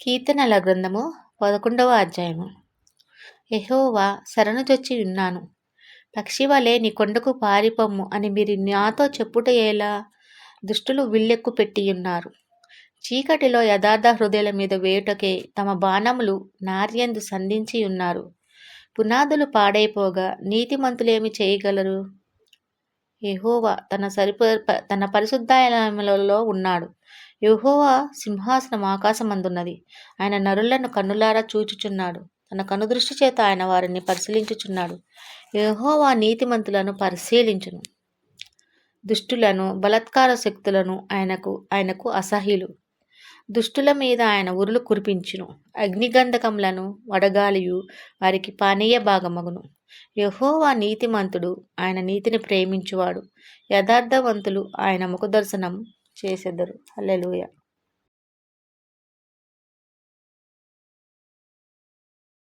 కీర్తనల గ్రంథము పదకొండవ అధ్యాయము. యెహోవా శరణుజొచ్చి ఉన్నాను పక్షి వలె నీ కొండకు పారిపొమ్ము అని మీరు నాతో చెప్పుట ఎలా? దుష్టులు విల్లెక్కు పెట్టియున్నారు చీకటిలో యథార్థ హృదయాల మీద వేయుటకే తమ బాణములు నార్యందు సంధించి ఉన్నారు. పునాదులు పాడైపోగా నీతిమంతులేమి చేయగలరు? యహోవా తన సరిప తన పరిశుద్ధాలయములలో ఉన్నాడు. యహోవా సింహాసనం ఆకాశమందున్నది. ఆయన నరులను కన్నులారా చూచుచున్నాడు. తన కనుదృష్టి చేత ఆయన వారిని పరిశీలించుచున్నాడు. యహోవా నీతిమంతులను పరిశీలించును. దుష్టులను బలత్కార శక్తులను ఆయనకు ఆయనకు అసహ్యులు. దుష్టుల మీద ఆయన ఉరులు కురిపించును. అగ్నిగంధకములను వడగాలియు వారికి పానీయ భాగమగును. యహోవా నీతిమంతుడు ఆయన నీతిని ప్రేమించువాడు. యథార్థవంతులు ఆయన ముఖదర్శనం చేసెదరు. అల్లెలుయ